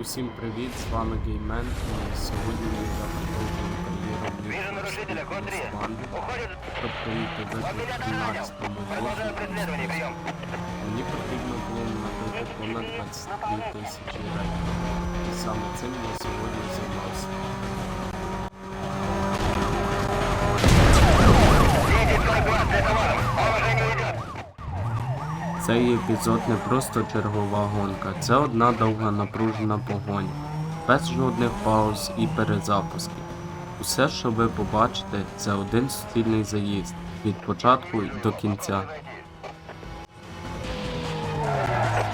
Усім привіт, з вами Геймен і сьогодні я продовжую кар'єру в Вижу нарушителя, код 3. банди. Уходит. Щоб прийти в Он меня догнал. 13 Продолжаю мені потрібно було набити понад 23 тисячі рейтів. І саме цим я сьогодні займався. Цей епізод не просто чергова гонка, це одна довга напружена погонь, без жодних пауз і перезапусків. Усе, що ви побачите, це один суцільний заїзд від початку до кінця.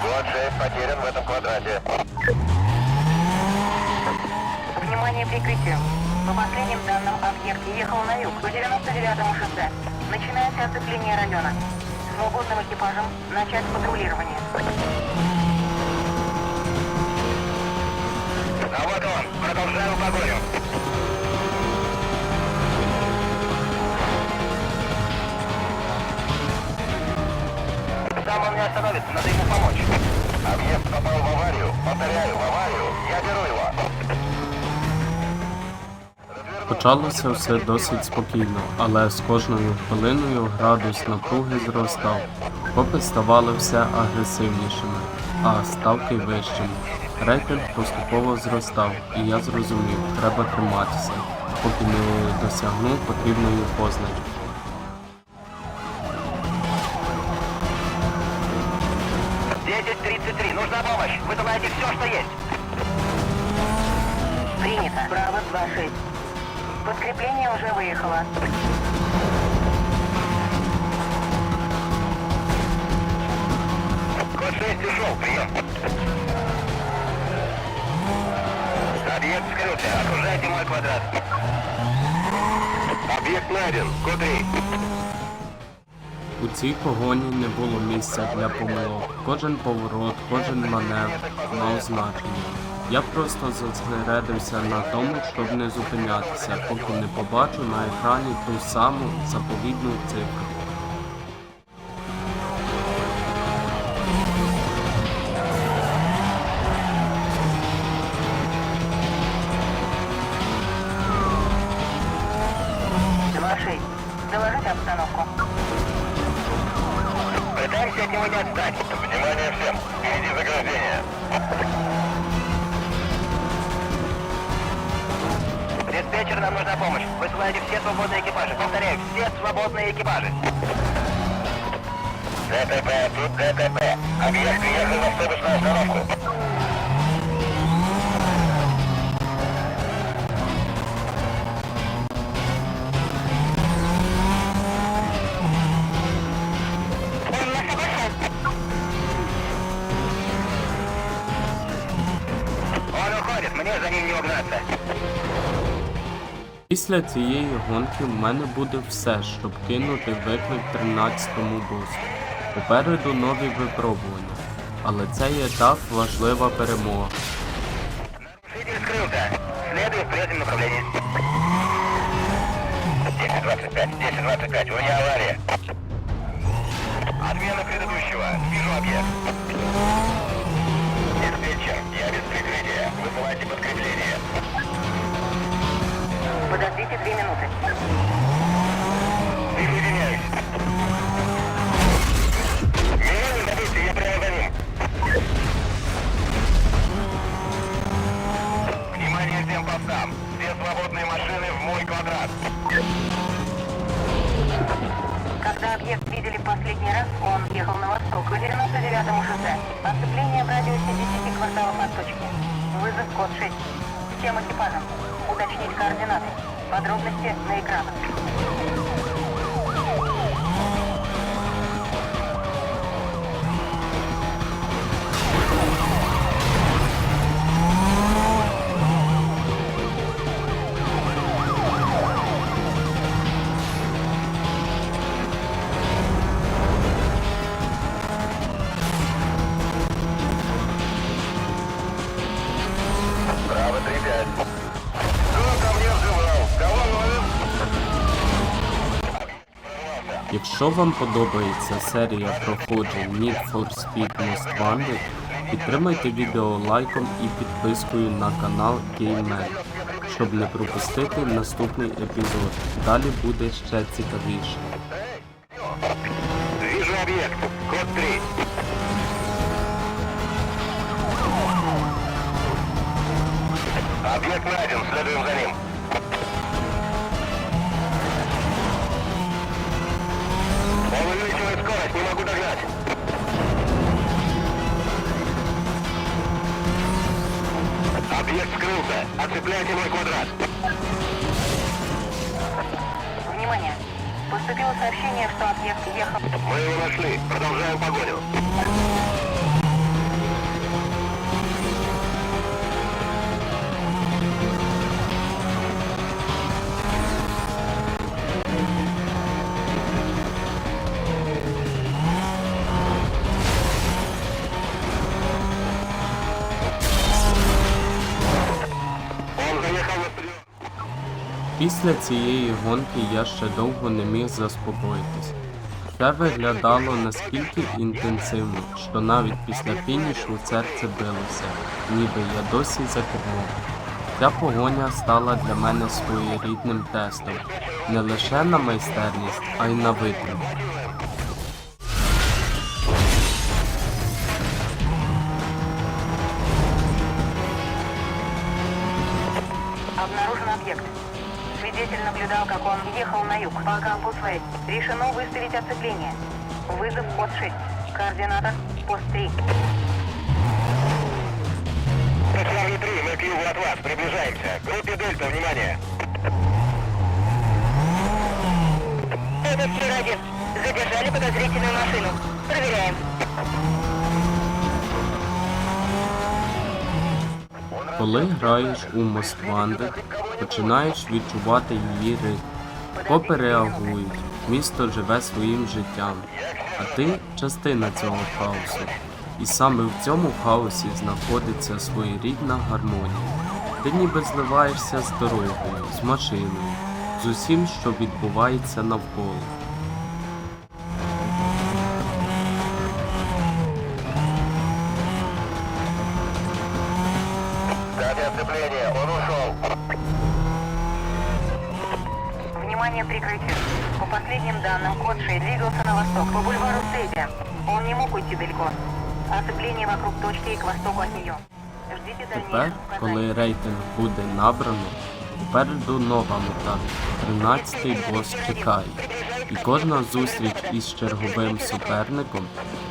Код 6 потерян в этом квадрате. Внимание, прикрытие. По последним данным, объект ехал на юг, по 99-му шоссе. Начинается оцепление района. Свободным экипажем начать патрулирование. А вот он. Продолжаю погоню. Там он не остановится, надо ему помочь. Объект попал в аварию. Повторяю, в аварию. Я беру его. Почалося все досить спокійно, але з кожною хвилиною градус напруги зростав. Копи ставали все агресивнішими, а ставки вищими. Рейтинг поступово зростав, і я зрозумів, треба триматися, поки не досягну потрібної позначки. Нужна помощь. Высылайте все, что есть. Принято. Браво 2-6. Подкрепление уже выехало. Код 6 ушел. Прием. Объект скрылся. Окружайте мой квадрат. Объект найден. Код 3. У цій погоні не було місця для помилок. Кожен поворот, кожен маневр мав значення. Я просто зосередився на тому, щоб не зупинятися, поки не побачу на екрані ту саму заповідну цифру. Два шесть. Доложите обстановку. Пытаемся от него не отстать. Внимание всем. Впереди заграждение. Диспетчер, нам нужна помощь. Высылайте все свободные экипажи. Повторяю, все свободные экипажи. ДТП, тут ДТП. Объект приехал в автобусную остановку. Он уходит, мне за ним не угнаться. Після цієї гонки в мене буде все, щоб кинути виклик 13-му босу. Попереду нові випробування, але цей етап важлива перемога. Нарушитель скрылся. Следуй в прежнем направлении. 1025, 1025, у меня авария. Отмена предыдущего. Вижу объект. Диспетчер, я без прикрытия. Высылайте подкрепление. Подождите две минуты. Присоединяюсь. Меня не забудьте, я прямо за ним. Всем постам. Все свободные машины в мой квадрат. Когда объект видели последний раз, он ехал на восток по 99-му шоссе. Оцепление в радиусе 10 кварталов от точки. Вызов код 6. Всем экипажам. Уточнить координаты. Подробности на экранах. Якщо вам подобається серія проходжень Need for Speed Most Wanted, Підтримайте відео лайком і підпискою на канал GameMan, щоб не пропустити наступний епізод. Далі буде ще цікавіше. Вижу объект. Код 3. Объект найден, следуем за ним. Оцепляйте мой квадрат. Внимание! Поступило сообщение, что объект ехал... Мы его нашли. Продолжаем погоню. Після цієї гонки я ще довго не міг заспокоїтись. Це виглядало наскільки інтенсивно, що навіть після фінішу серце билося, ніби я досі за кермом. Ця погоня стала для мене своєрідним тестом не лише на майстерність, а й на витримку. Обнаружен объект. Свидетель наблюдал, как он ехал на юг по кампус. Решено выставить оцепление. Вызов код 6. Координата пост 3. Славный 3, мы к югу от вас, приближаемся. Группе Дельта, внимание. Это Сфера-1. Задержали подозрительную Коли граєш у Москванди, починаєш відчувати її ритм. Копи реагують, місто живе своїм життям, а ти частина цього хаосу. І саме в цьому хаосі знаходиться своєрідна гармонія. Ти ніби зливаєшся з дорогою, з машиною, з усім, що відбувається навколо. Дайте оцепление, он ушел. Внимание, прикрытие. По последним данным, код 6 двигался на восток по бульвару Степи. Он не мог уйти далеко. Оцепление вокруг точки и к востоку от нее. Ждите Тепер, коли рейтинг буде набрано, попереду нова мета. 13-й бос чекає. І кожна зустріч із черговим суперником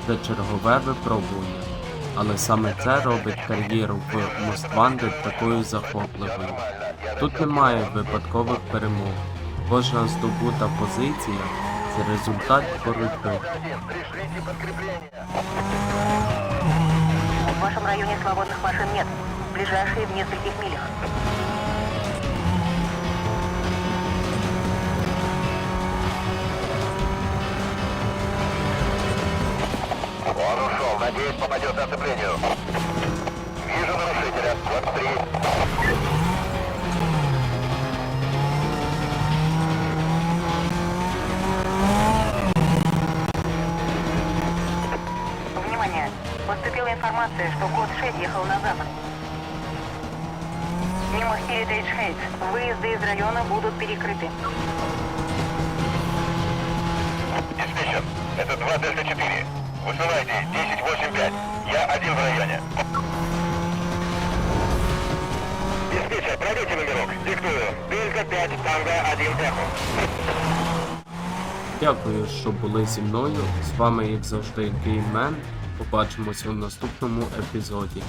це чергове випробування. Але саме це робить кар'єру в Мостванди такою захопливою. Тут немає випадкових перемог. Кожна здобута позиція це результат боротьби. В вашем районе свободных машин нет. Ближайшие в нескольких милях. Он ушел, надеюсь, попадет на оцеплению. Вижу нарушителя, код 3. информация, что код 6 ехал на запад. Мимо Heritage Heights. Выезды из района будут перекрыты. Диспетчер, это 2 Дельта 4. Высылайте 1085. Я один в районе. Диспетчер, пройдите номерок. Диктую. Дельта 5, Танго 1 Эхо. Дякую, що були зі мною. З вами, як завжди, Геймен. Побачимося в наступному епізоді.